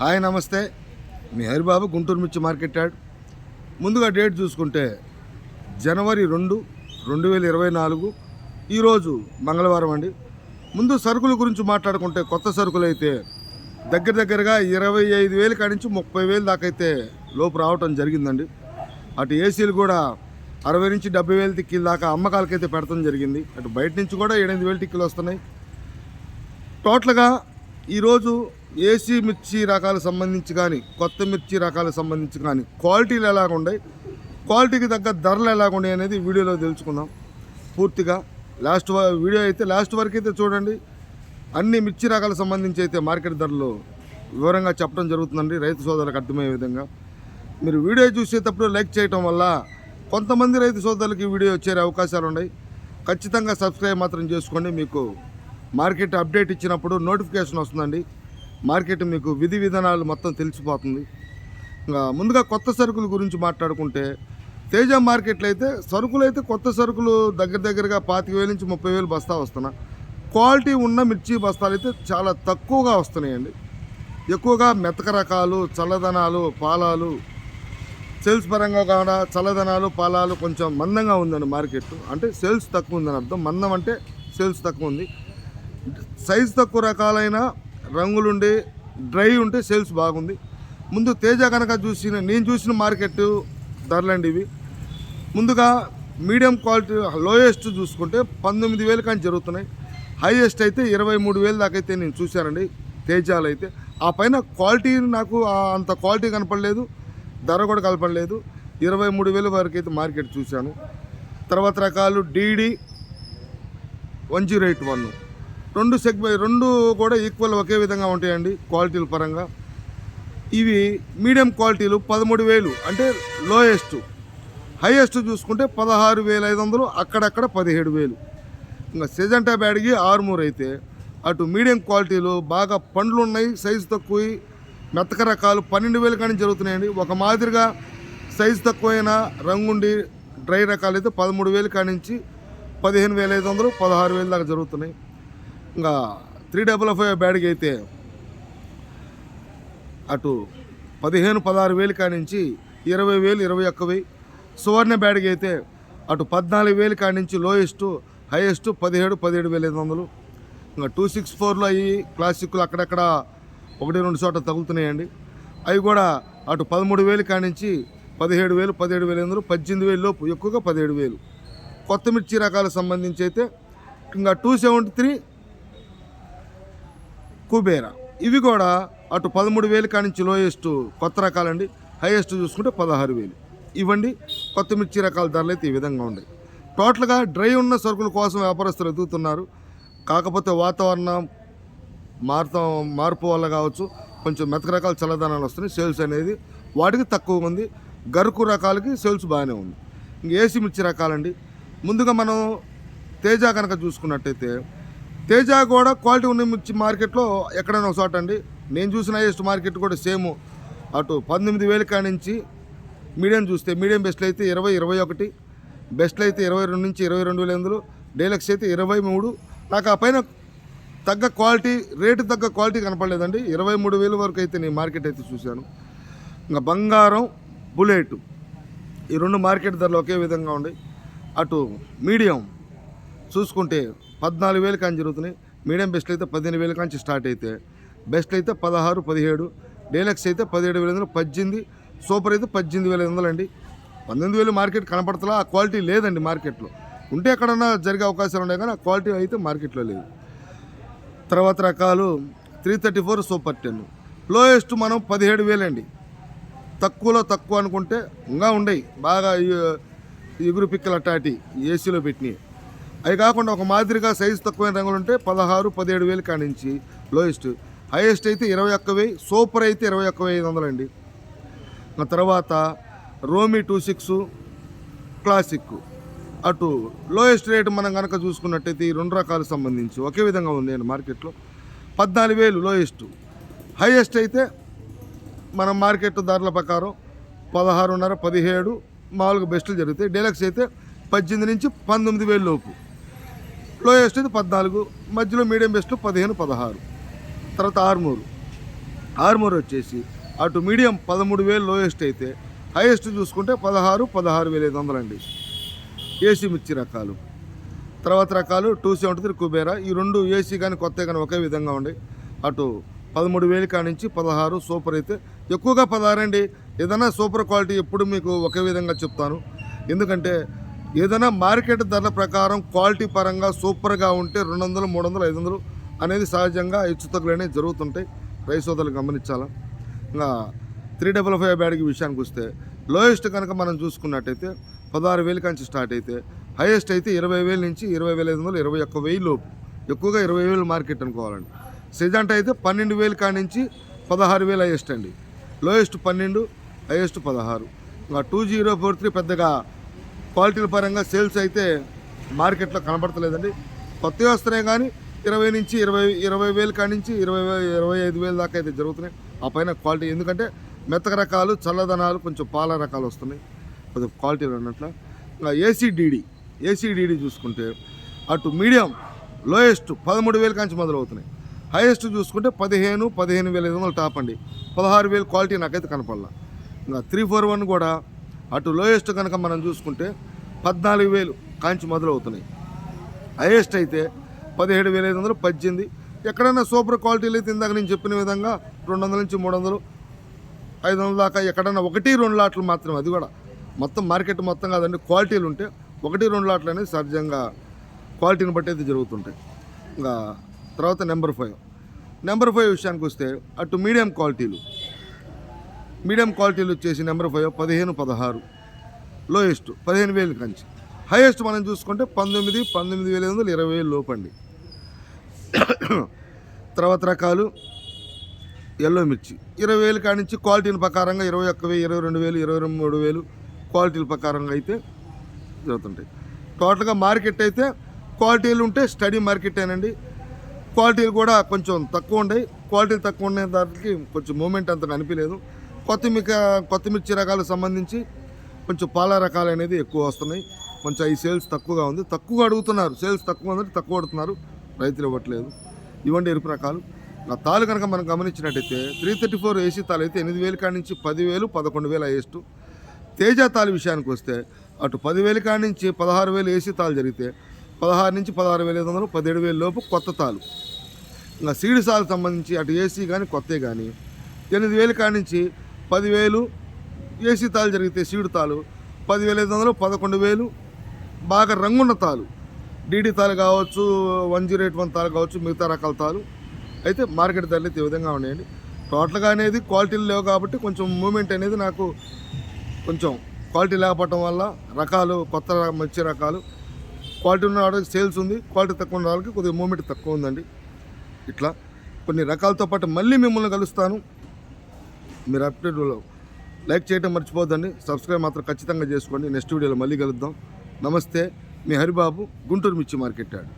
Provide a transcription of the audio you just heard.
Hi నమస్తే. మీ హరిబాబు గుంటూరు మిర్చి market yard ముందుగా డేట్ చూసుకుంటే జనవరి రెండు రెండు వేల ఇరవై నాలుగు. ఈరోజు మంగళవారం అండి. ముందు సరుకుల గురించి మాట్లాడుకుంటే కొత్త సరుకులు అయితే దగ్గర దగ్గరగా ఇరవై ఐదు వేలు కాడించి నుంచి ముప్పై వేలు దాకా అయితే లోపు రావటం జరిగిందండి. అటు ఏసీలు కూడా అరవై నుంచి డెబ్బై వేలు టిక్కీల దాకా అమ్మకాలకైతే పెడతాం జరిగింది. అటు బయట నుంచి కూడా ఎనిమిది వేలు టిక్కీలు వస్తున్నాయి. టోటల్గా ఈరోజు ఏసీ మిర్చి రకాలకు సంబంధించి కానీ కొత్త మిర్చి రకాలకు సంబంధించి కానీ క్వాలిటీలు ఎలాగ ఉన్నాయి క్వాలిటీకి తగ్గ ధరలు ఎలాగ ఉన్నాయి అనేది వీడియోలో తెలుసుకుందాం. పూర్తిగా లాస్ట్ వ- వీడియో అయితే లాస్ట్ వరకు అయితే చూడండి. అన్ని మిర్చి రకాలకు సంబంధించి అయితే మార్కెట్ ధరలు వివరంగా చెప్పడం జరుగుతుందండి. రైతు సోదరులకు అర్థమయ్యే విధంగా. మీరు వీడియో చూసేటప్పుడు లైక్ చేయటం వల్ల కొంతమంది రైతు సోదరులకి ఈ వీడియో చేరే అవకాశాలు ఉన్నాయి. ఖచ్చితంగా సబ్స్క్రైబ్ మాత్రం చేసుకోండి. మీకు మార్కెట్ అప్డేట్ ఇచ్చినప్పుడు నోటిఫికేషన్ వస్తుందండి. మార్కెట్ మీకు విధి విధానాలు మొత్తం తెలిసిపోతుంది. ఇంకా ముందుగా కొత్త సరుకుల గురించి మాట్లాడుకుంటే తేజ మార్కెట్లో అయితే సరుకులు అయితే కొత్త సరుకులు దగ్గర దగ్గరగా పాతిక వేల నుంచి ముప్పై వేలు బస్తా వస్తున్నా. క్వాలిటీ ఉన్న మిర్చి బస్తాలు అయితే చాలా తక్కువగా వస్తున్నాయండి. ఎక్కువగా మెతక రకాలు చల్లదనాలు పాలాలు సేల్స్ పరంగా కూడా చల్లదనాలు పాలాలు కొంచెం మందంగా ఉందండి మార్కెట్. అంటే సేల్స్ తక్కువ ఉందని అర్థం. మందం అంటే సేల్స్ తక్కువ ఉంది. సైజ్ తక్కువ రకాలైన రంగులుండి డ్రై ఉంటే సేల్స్ బాగుంది. ముందు తేజ కనుక చూసిన నేను చూసిన మార్కెట్ ధరలండి ఇవి. ముందుగా మీడియం క్వాలిటీ లోయెస్ట్ చూసుకుంటే పంతొమ్మిది వేలు కానీ జరుగుతున్నాయి. హైయెస్ట్ అయితే ఇరవై మూడు వేలు దాకా అయితే నేను చూశానండి తేజాలు అయితే. ఆ పైన క్వాలిటీ నాకు అంత క్వాలిటీ కనపడలేదు ధర కూడా కనపడలేదు. ఇరవై మూడు వేల వరకు అయితే మార్కెట్ చూశాను. తర్వాత రకాలు DD one zero eight one. రెండు సెగ్మెంట్ రెండు కూడా ఈక్వల్ ఒకే విధంగా ఉంటాయండి క్వాలిటీల పరంగా. ఇవి మీడియం క్వాలిటీలు పదమూడు వేలు అంటే లోయెస్ట్ హైయెస్ట్ చూసుకుంటే పదహారు వేల ఐదు వందలు అక్కడక్కడ పదిహేడు వేలు. ఇంకా సెజంటా బ్యాడ్కి ఆరుమూరు అయితే అటు మీడియం క్వాలిటీలు బాగా పండ్లు ఉన్నాయి సైజు తక్కువ మెత్తక రకాలు పన్నెండు వేలు కానీ జరుగుతున్నాయండి. ఒక మాదిరిగా సైజు తక్కువైన రంగుండి డ్రై రకాలు అయితే పదమూడు వేలు కానించి పదిహేను వేల ఐదు వందలు పదహారు వేలు దాకా జరుగుతున్నాయి. ఇంకా త్రీ డబుల్ ఫైవ్ బ్యాడ్కి అయితే అటు పదిహేను పదహారు వేలు కానించి ఇరవై వేలు ఇరవై ఒక్క వెయ్యి. సువర్ణ బ్యాడ్కి అయితే అటు పద్నాలుగు వేలు కానించి లోయెస్ట్ హైయెస్ట్ పదిహేడు పదిహేడు వేల ఐదు వందలు. ఇంకా టూ సిక్స్ ఫోర్లో అవి క్లాసిక్లు అక్కడక్కడ ఒకటి రెండు చోట తగులుతున్నాయండి. అవి కూడా అటు పదమూడు వేలు కానించి పదిహేడు వేలు పదిహేడు వేల ఎందులో పద్దెనిమిది వేలు లోపు ఎక్కువగా పదిహేడు వేలు. కొత్త మిర్చి రకాలకు సంబంధించి అయితే ఇంకా టూ సెవెంటీ త్రీ కుబేరా. ఇవి కూడా అటు పదమూడు వేలు కానించి లోయెస్ట్ కొత్త రకాలండి. హైయెస్ట్ చూసుకుంటే పదహారు వేలు. ఇవ్వండి కొత్త మిర్చి రకాల ధరలు అయితే ఈ విధంగా ఉన్నాయి. టోటల్గా డ్రై ఉన్న సరుకుల కోసం వ్యాపారస్తులు ఎదుగుతున్నారు. కాకపోతే వాతావరణం మారుతాం మార్పు వల్ల కావచ్చు కొంచెం మెతక రకాల చల్లదనాలు వస్తున్నాయి సేల్స్ అనేది వాటికి తక్కువ ఉంది. గరుకు రకాలకి సేల్స్ బాగానే ఉంది. ఇంక ఏసీ మిర్చి రకాలండి. ముందుగా మనం తేజ కనుక చూసుకున్నట్టయితే తేజ కూడా క్వాలిటీ ఉన్న మిర్చి మార్కెట్లో ఎక్కడైనా ఒక చోట అండి. నేను చూసిన హైయెస్ట్ మార్కెట్ కూడా సేమ్. అటు పంతొమ్మిది వేల కాడి నుంచి మీడియం చూస్తే మీడియం బెస్ట్లు అయితే ఇరవై ఇరవై ఒకటి బెస్ట్లు అయితే ఇరవై రెండు నుంచి ఇరవై రెండు వేల ఎనిమిదిలో డైలక్స్ అయితే ఇరవై మూడు. నాకు ఆ పైన తగ్గ క్వాలిటీ రేటు తగ్గ క్వాలిటీ కనపడలేదండి. ఇరవై మూడు వేల వరకు అయితే నేను మార్కెట్ అయితే చూశాను. ఇంకా బంగారం బుల్లెట్ ఈ రెండు మార్కెట్ ధరలు ఒకే విధంగా ఉన్నాయి అటు మీడియం చూసుకుంటే పద్నాలుగు వేలు కానీ జరుగుతున్నాయి. మీడియం బెస్ట్లు అయితే పదిహేను వేలు కాంచి స్టార్ట్ అయితే. బెస్ట్ అయితే పదహారు పదిహేడు. డీలక్స్ అయితే పదిహేడు వేల వందలు పద్దెనిమిది. సూపర్ అయితే పద్దెనిమిది వేల వందలు అండి పంతొమ్మిది వేలు మార్కెట్ కనపడతలా ఆ క్వాలిటీ లేదండి మార్కెట్లో. ఉంటే ఎక్కడన్నా జరిగే అవకాశాలు ఉన్నాయి కానీ ఆ క్వాలిటీ అయితే మార్కెట్లో లేదు. తర్వాత రకాలు three thirty four super ten. Lowest మనం పదిహేడు వేలండి. తక్కువలో తక్కువ అనుకుంటే ఇంకా ఉండయి. బాగా ఎగురు పిక్కల అటాటి ఏసీలో పెట్టినాయి. అవి కాకుండా ఒక మాదిరిగా సైజు తక్కువైన రంగులు ఉంటే పదహారు పదిహేడు వేలు కానించి లోయెస్ట్. హైయెస్ట్ అయితే ఇరవై ఒక్క వెయ్యి సూపర్ అయితే ఇరవై ఒక్క వెయ్యి ఐదు వందలండి. అండి తర్వాత రోమి టూ సిక్స్ క్లాసిక్. అటు లోయెస్ట్ రేట్ మనం కనుక చూసుకున్నట్టయితే ఈ రెండు రకాలకు సంబంధించి ఒకే విధంగా ఉంది అండి మార్కెట్లో. పద్నాలుగు వేలు లోయెస్ట్. హైయెస్ట్ అయితే మన మార్కెట్ ధరల ప్రకారం పదహారున్నర పదిహేడు మామూలుగా బెస్ట్లు జరుగుతాయి. డీలక్స్ అయితే పద్దెనిమిది నుంచి పంతొమ్మిది వేలు లోపు. లోయెస్ట్ ఇది పద్నాలుగు మధ్యలో మీడియం బెస్ట్ పదిహేను పదహారు తర్వాత ఆర్మూరు. ఆర్మూర్ వచ్చేసి అటు మీడియం పదమూడు వేలు లోయెస్ట్ అయితే హైయెస్ట్ చూసుకుంటే పదహారు పదహారు వేల ఐదు వందలండి. ఏసీ మిర్చి రకాలు. తర్వాత రకాలు టూ సెవెంటీ త్రీ కుబేరా. ఈ రెండు ఏసీ కానీ కొత్త కానీ ఒకే విధంగా ఉండే. అటు పదమూడు వేలు కానించి పదహారు సూపర్ అయితే ఎక్కువగా పదహారండి. ఏదైనా సూపర్ క్వాలిటీ ఎప్పుడు మీకు ఒకే విధంగా చెప్తాను. ఎందుకంటే ఏదైనా మార్కెట్ ధరల ప్రకారం క్వాలిటీ పరంగా సూపర్గా ఉంటే రెండు వందలు మూడు వందలు ఐదు వందలు అనేది సహజంగా హెచ్చు తగ్గులు అనేవి జరుగుతుంటాయి. రైస్ సోదరులు గమనించాలా? ఇంకా త్రీ డబల్ ఫైవ్ బ్యాడ్కి విషయానికి వస్తే లోయెస్ట్ కనుక మనం చూసుకున్నట్టయితే పదహారు వేలు కంచి స్టార్ట్ అయితే హైయెస్ట్ అయితే ఇరవై వేల నుంచి ఇరవై వేల ఐదు వందలు ఇరవై ఒక్క వెయ్యి లోపు. ఎక్కువగా ఇరవై వేలు మార్కెట్ అనుకోవాలండి. సెజంట్ అయితే పన్నెండు వేలు కానించి నుంచి పదహారు వేలు హైయెస్ట్ అండి. లోయెస్ట్ పన్నెండు హైయెస్ట్ పదహారు. ఇంకా టూ జీరో ఫోర్ త్రీ పెద్దగా క్వాలిటీల పరంగా సేల్స్ అయితే మార్కెట్లో కనబడతలేదండి. కొత్తవి వస్తున్నాయి కానీ ఇరవై నుంచి ఇరవై ఇరవై వేలు కాడి నుంచి ఇరవై ఇరవై ఐదు వేలు దాకా అయితే జరుగుతున్నాయి. ఆ పైన క్వాలిటీ ఎందుకంటే మెత్తక రకాలు చల్లదనాలు కొంచెం పాల రకాలు వస్తున్నాయి. కొద్దిగా క్వాలిటీలు ఉన్నట్ల. ఇంకా ఏసీడీడీ ఏసీడీడీ చూసుకుంటే అటు మీడియం లోయెస్ట్ పదమూడు వేల కాంచి మొదలవుతున్నాయి. హైయెస్ట్ చూసుకుంటే పదిహేను పదిహేను వేల ఐదు వందలు టాప్ అండి. పదహారు వేలు క్వాలిటీ నాకైతే కనపడాల. ఇంకా త్రీ ఫోర్ వన్ కూడా అటు లోయెస్ట్ కనుక మనం చూసుకుంటే పద్నాలుగు వేలు కాంచి మొదలవుతున్నాయి. హైయెస్ట్ అయితే పదిహేడు వేల ఐదు వందలు పద్దెనిమిది. ఎక్కడైనా సూపర్ క్వాలిటీలు అయితే ఇందాక నేను చెప్పిన విధంగా రెండు వందల నుంచి మూడు వందలు ఐదు వందల దాకా ఎక్కడైనా ఒకటి రెండు లాట్లు మాత్రమే. అది కూడా మొత్తం మార్కెట్ మొత్తం కాదండి క్వాలిటీలు ఉంటే ఒకటి రెండు లాట్లు అనేది సహజంగా క్వాలిటీని బట్టి అయితే జరుగుతుంటాయి. ఇంకా తర్వాత నెంబర్ ఫైవ్. నెంబర్ ఫైవ్ విషయానికి వస్తే అటు మీడియం క్వాలిటీలు. మీడియం క్వాలిటీలు వచ్చేసి నెంబర్ ఫైవ్ పదిహేను పదహారు. లోయెస్ట్ పదిహేను వేలు కంచి. హైయెస్ట్ మనం చూసుకుంటే పంతొమ్మిది పంతొమ్మిది వేల ఐదు వందలు ఇరవై వేలు లోపండి. తర్వాత రకాలు ఎల్లో మిర్చి. ఇరవై వేలు కానించి క్వాలిటీల ప్రకారంగా ఇరవై ఒక్క వేలు ఇరవై రెండు వేలు ఇరవై మూడు వేలు క్వాలిటీల ప్రకారంగా అయితే జరుగుతుంటాయి. టోటల్గా మార్కెట్ అయితే క్వాలిటీలు ఉంటే స్టడీ మార్కెట్ అండి క్వాలిటీలు కూడా కొంచెం తక్కువ ఉన్నాయి క్వాలిటీలు తక్కువ ఉండే దానికి కొంచెం మూమెంట్ అంత అనిపించలేదు. కొత్తిమిక కొత్తిమిర్చి రకాలకు సంబంధించి కొంచెం పాల రకాలు అనేది ఎక్కువ వస్తున్నాయి. కొంచెం ఈ సేల్స్ తక్కువగా ఉంది. తక్కువగా అడుగుతున్నారు. సేల్స్ తక్కువ ఉందంటే తక్కువ అడుగుతున్నారు. రైతులు ఇవ్వట్లేదు. ఇవ్వండి ఎరుపు రకాలు. ఆ తాలు కనుక మనం గమనించినట్టయితే త్రీ థర్టీ ఫోర్ ఏసీ తాలు అయితే ఎనిమిది వేలు కాడి నుంచి పదివేలు పదకొండు వేలు అయ్యేస్టు తేజ తాలు విషయానికి వస్తే అటు పదివేలు కాడి నుంచి పదహారు వేలు ఏసీ తాలు జరిగితే పదహారు నుంచి పదహారు వేల ఐదు వందలు పదిహేడు వేల లోపు కొత్త తాలు. ఇంకా సీడ్ సాలు సంబంధించి అటు ఏసీ కానీ కొత్త కానీ ఎనిమిది వేలు కాడి నుంచి పదివేలు ఏసీ తాలు జరిగితే సీడు తాలు పదివేల ఐదు వందలు పదకొండు వేలు బాగా రంగున్న తాలు డీడీ తాలు కావచ్చు వన్ జీరో ఎయిట్ వన్ తాలు కావచ్చు మిగతా రకాల తాలు అయితే మార్కెట్ ధరలు అయితే ఈ విధంగా ఉన్నాయండి. టోటల్గా అనేది క్వాలిటీలు లేవు కాబట్టి కొంచెం మూమెంట్ అనేది నాకు కొంచెం క్వాలిటీ లేకపోవటం వల్ల రకాలు కొత్త మంచి రకాలు. క్వాలిటీ ఉన్న వాళ్ళకి సేల్స్ ఉంది క్వాలిటీ తక్కువ ఉన్న వాళ్ళకి కొద్దిగా మూమెంట్ తక్కువ ఉందండి. ఇట్లా కొన్ని రకాలతో పాటు మళ్ళీ మిమ్మల్ని కలుస్తాను. మీరు అప్డేట్లో లైక్ చేయటం మర్చిపోద్దండి సబ్స్క్రైబ్ మాత్రం ఖచ్చితంగా చేసుకోండి. నెక్స్ట్ వీడియోలో మళ్ళీ కలుద్దాం. నమస్తే. మీ హరిబాబు గుంటూరు మిర్చి మార్కెట్ యార్డ్